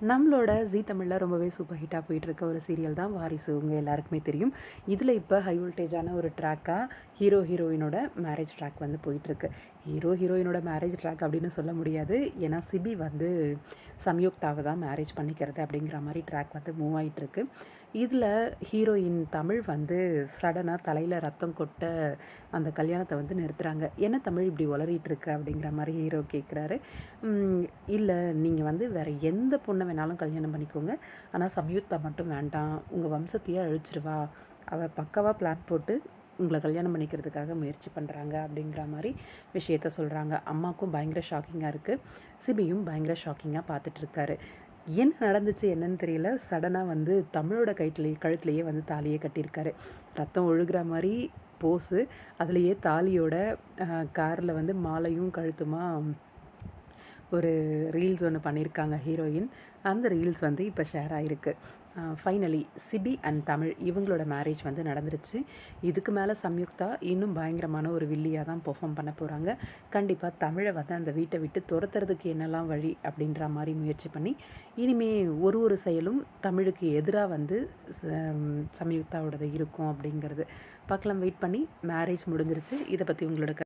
நம்மளோட ஜீ தமிழில் ரொம்பவே சூப்பர் ஹிட்டாக போயிட்டுருக்க ஒரு சீரியல் தான் வாரிசு. உங்கள் எல்லாருக்குமே தெரியும். இதில் இப்போ ஹை வோல்டேஜான ஒரு ட்ராக்காக ஹீரோ ஹீரோயினோட மேரேஜ் ட்ராக் வந்து போயிட்டுருக்கு. ஹீரோ ஹீரோயினோட மேரேஜ் ட்ராக் அப்படின்னு சொல்ல முடியாது. ஏன்னா சிபி வந்து சம்யுக்தாவை தான் மேரேஜ் பண்ணிக்கிறது அப்படிங்கிற மாதிரி ட்ராக் வந்து மூவ் ஆகிட்டுருக்கு இதில் ஹீரோயின் தமிழ் வந்து சடனாக தலையில் ரத்தம் கொட்ட அந்த கல்யாணத்தை வந்து நிறுத்துகிறாங்க என்ன தமிழ் இப்படி உளறிட்டுருக்கு அப்படிங்கிற மாதிரி ஹீரோ கேட்குறாரு இல்லை நீங்கள் வந்து வேறு எந்த பொண்ணை வேணாலும் கல்யாணம் பண்ணிக்கோங்க. ஆனால் சம்யுக்தா மட்டும் வேண்டாம். உங்கள் வம்சத்தையே அழிச்சிருவா. அவள் பக்கவாக பிளான் போட்டு உங்களை கல்யாணம் பண்ணிக்கிறதுக்காக முயற்சி பண்ணுறாங்க அப்படிங்கிற மாதிரி விஷயத்த சொல்கிறாங்க அம்மாவுக்கும் பயங்கர ஷாக்கிங்காக இருக்குது சிபியும் பயங்கர ஷாக்கிங்காக பார்த்துட்ருக்காரு என்ன நடந்துச்சு என்னன்னு தெரியல. சடனாக வந்து தமிழோட கயிற்றுலேயே கழுத்துலேயே வந்து தாலியை கட்டியிருக்காரு. ரத்தம் ஒழுகிற மாதிரி போஸு அதுலேயே தாலியோட காரில் வந்து மாலையும் கழுத்துமாக ஒரு ரீல்ஸ் ஒன்று பண்ணியிருக்காங்க ஹீரோயின். அந்த ரீல்ஸ் வந்து இப்போ ஷேர் ஆகிருக்கு ஃபைனலி சிபி அண்ட் தமிழ் இவங்களோட மேரேஜ் வந்து நடந்துருச்சு. இதுக்கு மேலே சம்யுக்தா இன்னும் பயங்கரமான ஒரு வில்லியாக தான் பெர்ஃபார்ம் பண்ண போகிறாங்க கண்டிப்பாக தமிழை வந்து அந்த வீட்டை விட்டு துரத்துறதுக்கு என்னெல்லாம் வழி அப்படின்ற மாதிரி முயற்சி பண்ணி இனிமே ஒரு ஒரு செயலும் தமிழுக்கு எதிராக வந்து சம்யுக்தாவோடது இருக்கும் அப்படிங்கிறது. பார்க்கலாம் வெயிட் பண்ணி மேரேஜ் முடிஞ்சிருச்சு. இதை பற்றி உங்களோட